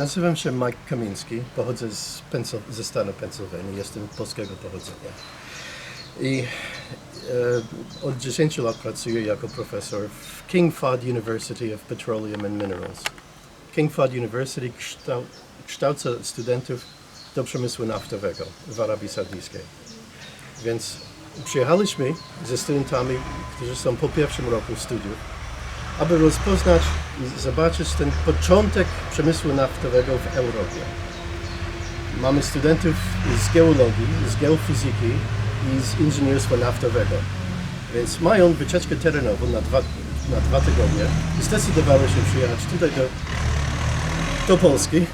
Nazywam się Mike Kamiński, pochodzę z Pensyl- ze stanu Pensylwanii, jestem polskiego pochodzenia. I e, od 10 lat pracuję jako profesor w King Fahd University of Petroleum and Minerals. King Fahd University kształ, kształca studentów do przemysłu naftowego w Arabii Saudyjskiej. Więc przyjechaliśmy ze studentami, którzy są po pierwszym roku studiów, aby rozpoznać i zobaczyć ten początek przemysłu naftowego w Europie. Mamy studentów z geologii, z geofizyki i z inżynierstwa naftowego. Więc mają wycieczkę terenową na dwa, na dwa tygodnie zdecydowały się przyjechać tutaj do, do Polski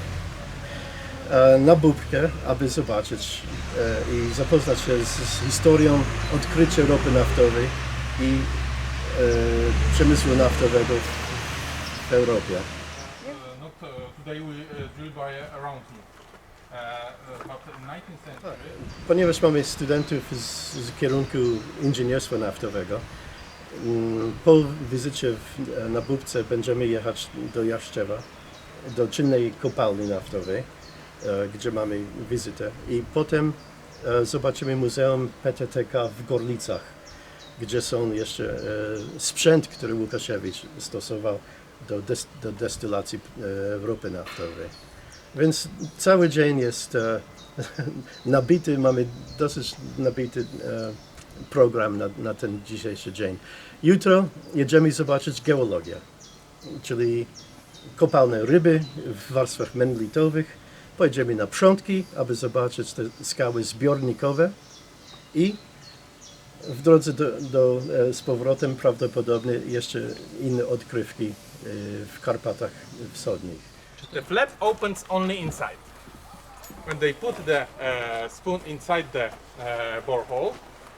e, na Bubkę, aby zobaczyć e, i zapoznać się z, z historią odkrycia ropy naftowej i przemysłu naftowego w Europie. Uh, not uh, today we uh, drill by around here. But in 19th century, Ponieważ mamy studentów z, z kierunku inżynierstwa naftowego, mm, po wizycie w, na Bubce będziemy jechać do Jaszczewa, do czynnej kopalni naftowej, e, gdzie mamy wizytę i potem e, zobaczymy Muzeum PTTK w Gorlicach, gdzie są jeszcze e, sprzęt, który Łukasiewicz stosował do, des, do destylacji e, ropy naftowej. Więc cały dzień jest e, nabity, mamy dosyć nabity e, program na, na ten dzisiejszy dzień. Jutro jedziemy zobaczyć geologię, czyli kopalne ryby w warstwach menlitowych. Pojedziemy na przątki, aby zobaczyć te skały zbiornikowe i w drodze do, do, e, z powrotem prawdopodobnie jeszcze inne odkrywki e, w Karpatach Wschodnich. the flap opens only inside. When they put the uh, spoon inside the uh, borehole,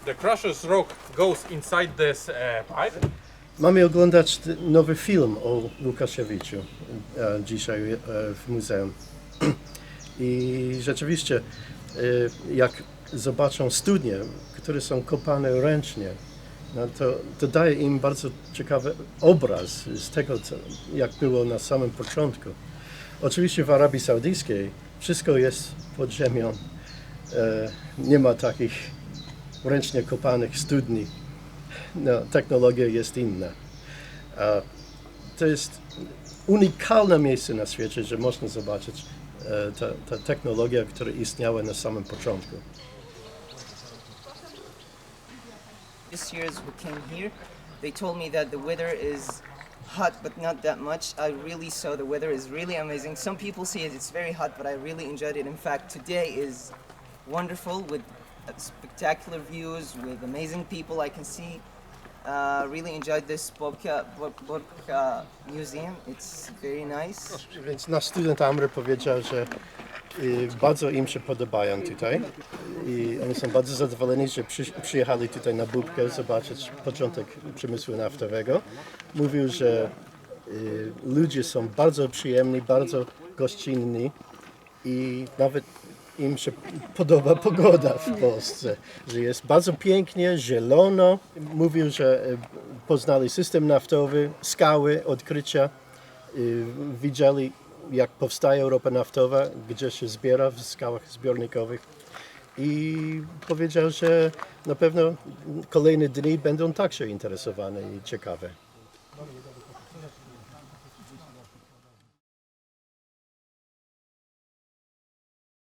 the crusher's rock goes inside this uh, pipe. Mamy oglądać nowy film o Łukasiewiczu e, dzisiaj w muzeum. I rzeczywiście, jak zobaczą studnie, które są kopane ręcznie, no to, to daje im bardzo ciekawy obraz z tego, co, jak było na samym początku. Oczywiście w Arabii Saudyjskiej wszystko jest pod ziemią. E, nie ma takich ręcznie kopanych studni no, technologia jest inna. To jest unikalne miejsce na świecie, że można zobaczyć e, ta, ta która istniała na samym początku. This year, as we came here, they told me that the weather is hot, but not that much. I really saw the weather is really amazing. Some people say it's very hot, but I really enjoyed it. In fact, today is wonderful with spectacular views, with amazing people I can see. Uh, really enjoyed this Bobka, Bob, Bobka Museum. It's very nice. Więc nasz student Amry powiedział, że y, bardzo im się podobają tutaj i oni są bardzo zadowoleni, że przy, przyjechali tutaj na Bubkę zobaczyć początek przemysłu naftowego. Mówił, że y, ludzie są bardzo przyjemni, bardzo gościnni i nawet im się podoba pogoda w Polsce, że jest bardzo pięknie, zielono. Mówił, że y, poznali system naftowy, skały, odkrycia y, widzieli jak powstaje ropa naftowa, gdzie się zbiera w skałach zbiornikowych i powiedział, że na pewno kolejne dni będą także interesowane i ciekawe.